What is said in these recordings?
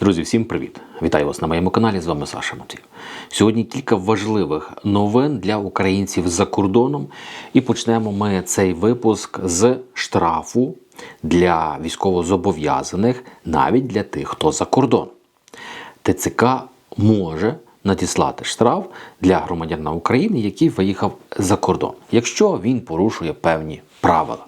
Друзі, всім привіт! Вітаю вас на моєму каналі. З вами Саша Матвій. Сьогодні кілька важливих новин для українців за кордоном. І почнемо ми цей випуск з штрафу для військовозобов'язаних, навіть для тих, хто за кордон. ТЦК може надіслати штраф для громадянина України, який виїхав за кордон, якщо він порушує певні правила.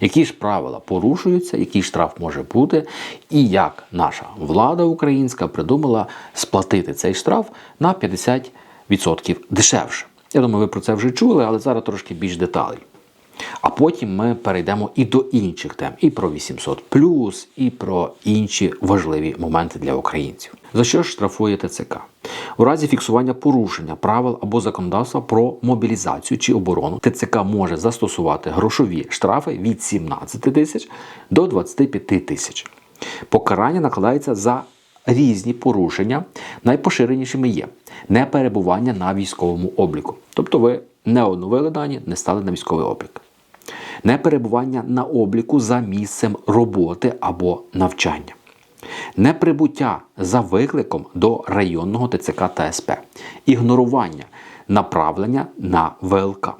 Які ж правила порушуються, який штраф може бути, і як наша влада українська придумала сплатити цей штраф на 50% дешевше. Я думаю, ви про це вже чули, але зараз трошки більш деталей. А потім ми перейдемо і до інших тем, і про 800 і про інші важливі моменти для українців. За що ж штрафує ТЦК? У разі фіксування порушення правил або законодавства про мобілізацію чи оборону ТЦК може застосувати грошові штрафи від 17 тисяч до 25 тисяч. Покарання накладається за різні порушення. Найпоширенішими є неперебування на військовому обліку. Тобто ви не оновили дані, не стали на військовий облік. Неперебування на обліку за місцем роботи або навчання. Неприбуття за викликом до районного ТЦК та СП, ігнорування направлення на ВЛК,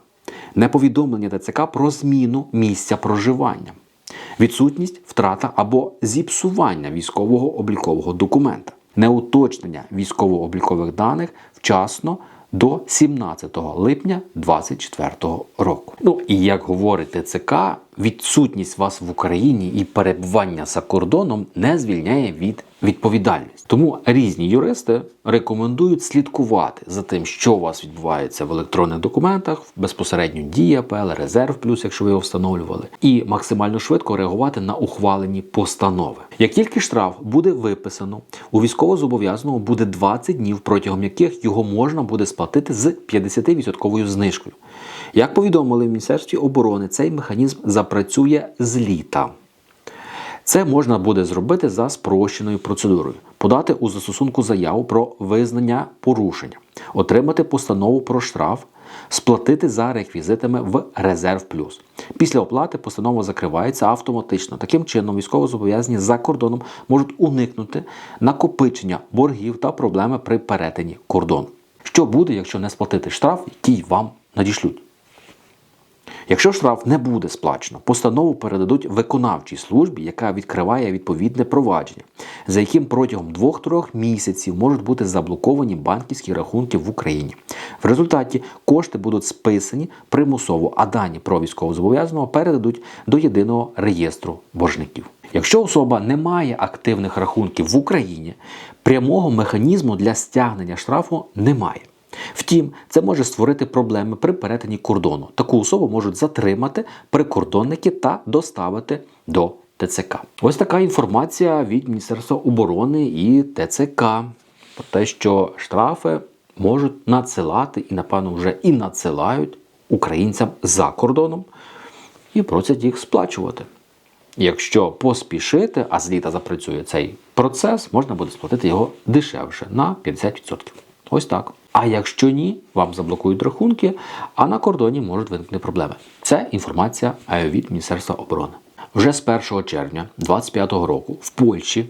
неповідомлення ТЦК про зміну місця проживання, відсутність, втрата або зіпсування військового облікового документа, неуточнення військово-облікових даних вчасно до 17 липня 2024 року. Ну і як говорить ТЦК, відсутність вас в Україні і перебування за кордоном не звільняє від відповідальності. Тому різні юристи рекомендують слідкувати за тим, що у вас відбувається в електронних документах, безпосередньо дія ПЛ, резерв плюс, якщо ви його встановлювали, і максимально швидко реагувати на ухвалені постанови. Як тільки штраф буде виписано, у військовозобов'язаного буде 20 днів, протягом яких його можна буде сплатити з 50% знижкою. Як повідомили в Міністерстві оборони, цей механізм запрацює з літа. Це можна буде зробити за спрощеною процедурою: подати у застосунку заяву про визнання порушення, отримати постанову про штраф, сплатити за реквізитами в Резерв Плюс. Після оплати постанова закривається автоматично. Таким чином, військовозобов'язані за кордоном можуть уникнути накопичення боргів та проблеми при перетині кордону. Що буде, якщо не сплатити штраф, який вам надішлють? Якщо штраф не буде сплачено, постанову передадуть виконавчій службі, яка відкриває відповідне провадження, за яким протягом 2-3 місяців можуть бути заблоковані банківські рахунки в Україні. В результаті кошти будуть списані примусово, а дані про військовозобов'язаного передадуть до єдиного реєстру боржників. Якщо особа не має активних рахунків в Україні, прямого механізму для стягнення штрафу немає. Втім, це може створити проблеми при перетині кордону. Таку особу можуть затримати прикордонники та доставити до ТЦК. Ось така інформація від Міністерства оборони і ТЦК про те, що штрафи можуть надсилати і, напевно, вже і надсилають українцям за кордоном і просять їх сплачувати. Якщо поспішити, а з літа запрацює цей процес, можна буде сплатити його дешевше на 50%. Ось так. А якщо ні, вам заблокують рахунки, а на кордоні можуть виникнути проблеми. Це інформація від Міністерства оборони. Вже з 1 червня 2025 року в Польщі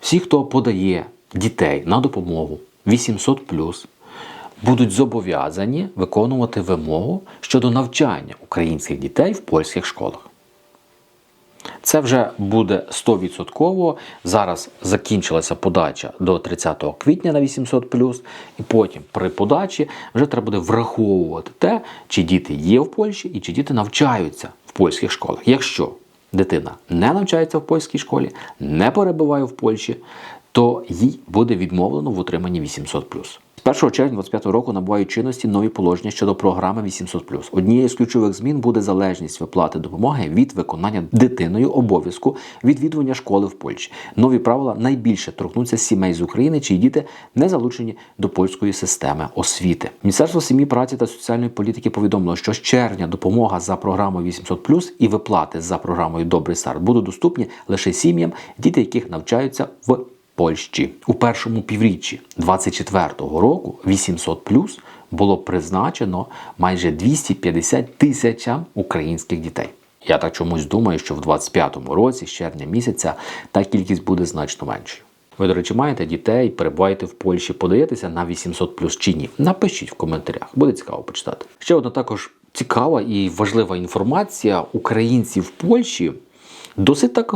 всі, хто подає дітей на допомогу 800+, будуть зобов'язані виконувати вимогу щодо навчання українських дітей в польських школах. Це вже буде 100%. Зараз закінчилася подача до 30 квітня на 800 і потім при подачі вже треба буде враховувати те, чи діти є в Польщі і чи діти навчаються в польських школах. Якщо дитина не навчається в польській школі, не перебуває в Польщі, то їй буде відмовлено в отриманні 800 з 1 червня 2025 року набувають чинності нові положення щодо програми 800+. Однією з ключових змін буде залежність виплати допомоги від виконання дитиною обов'язку відвідування школи в Польщі. Нові правила найбільше торкнуться сімей з України, чиї діти не залучені до польської системи освіти. Міністерство сім'ї, праці та соціальної політики повідомило, що з червня допомога за програмою 800+, і виплати за програмою Добрий старт будуть доступні лише сім'ям, діти яких навчаються в Польщі у першому півріччі 24-го року 800 плюс було призначено майже 250 тисячам українських дітей. Я так чомусь думаю, що в 25-му році, з червня місяця, та кількість буде значно меншою. Ви, до речі, маєте дітей, перебуваєте в Польщі, подаєтеся на 800 плюс чи ні? Напишіть в коментарях, буде цікаво почитати. Ще одна також цікава і важлива інформація: українці в Польщі досить так,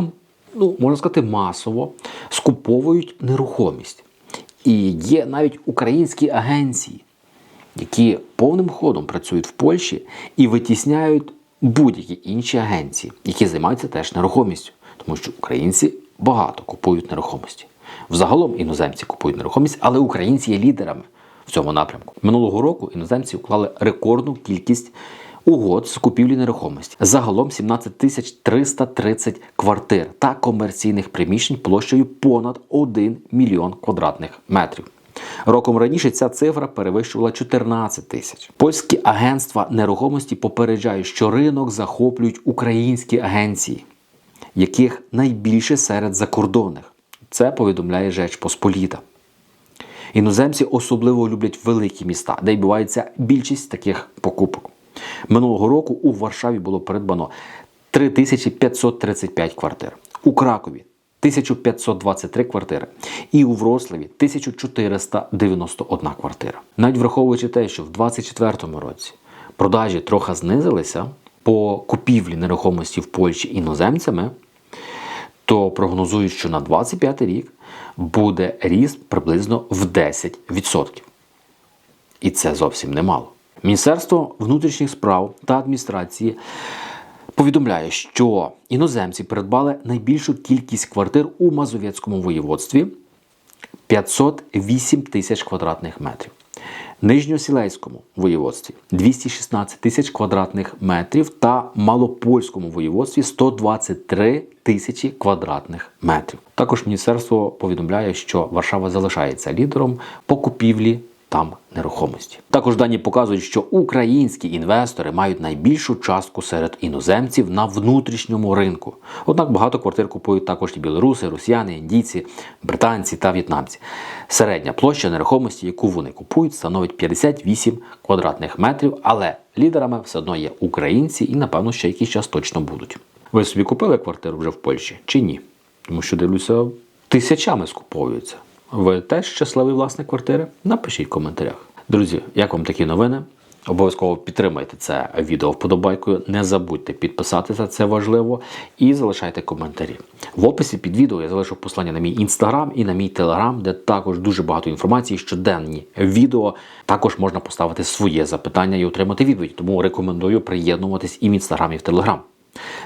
ну можна сказати, масово скуповують нерухомість. І є навіть українські агенції, які повним ходом працюють в Польщі і витісняють будь-які інші агенції, які займаються теж нерухомістю, тому що українці багато купують нерухомості. Взагалом іноземці купують нерухомість, але українці є лідерами в цьому напрямку. Минулого року іноземці уклали рекордну кількість угод з купівлі нерухомості. Загалом 17 тисяч 330 квартир та комерційних приміщень площею понад 1 мільйон квадратних метрів. Роком раніше ця цифра перевищувала 14 тисяч. Польські агентства нерухомості попереджають, що ринок захоплюють українські агенції, яких найбільше серед закордонних. Це повідомляє Жеч Посполіта. Іноземці особливо люблять великі міста, де відбувається більшість таких покупок. Минулого року у Варшаві було придбано 3535 квартир, у Кракові 1523 квартири і у Вроцлаві 1491 квартира. Навіть враховуючи те, що в 2024 році продажі трохи знизилися по купівлі нерухомості в Польщі іноземцями, то прогнозують, що на 25 рік буде ріст приблизно в 10%. І це зовсім немало. Міністерство внутрішніх справ та адміністрації повідомляє, що іноземці придбали найбільшу кількість квартир у Мазовецькому воєводстві 508 тисяч квадратних метрів. Нижньосілейському воєводстві 216 тисяч квадратних метрів та Малопольському воєводстві 123 тисячі квадратних метрів. Також міністерство повідомляє, що Варшава залишається лідером по купівлі там нерухомості. Також дані показують, що українські інвестори мають найбільшу частку серед іноземців на внутрішньому ринку. Однак багато квартир купують також і білоруси, росіяни, індійці, британці та в'єтнамці. Середня площа нерухомості, яку вони купують, становить 58 квадратних метрів, але лідерами все одно є українці і, напевно, ще якийсь час точно будуть. Ви собі купили квартиру вже в Польщі чи ні? Тому що дивлюся, тисячами скуповуються. Ви теж щасливий власник квартири? Напишіть в коментарях. Друзі, як вам такі новини? Обов'язково підтримайте це відео вподобайкою. Не забудьте підписатися, це важливо, і залишайте коментарі. В описі під відео я залишу послання на мій інстаграм і на мій телеграм, де також дуже багато інформації, щоденні відео. Також можна поставити своє запитання і отримати відповідь. Тому рекомендую приєднуватись і в інстаграм, і в телеграм.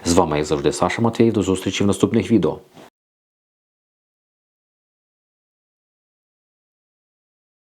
З вами, як завжди, Саша Матвєєв. До зустрічі в наступних відео.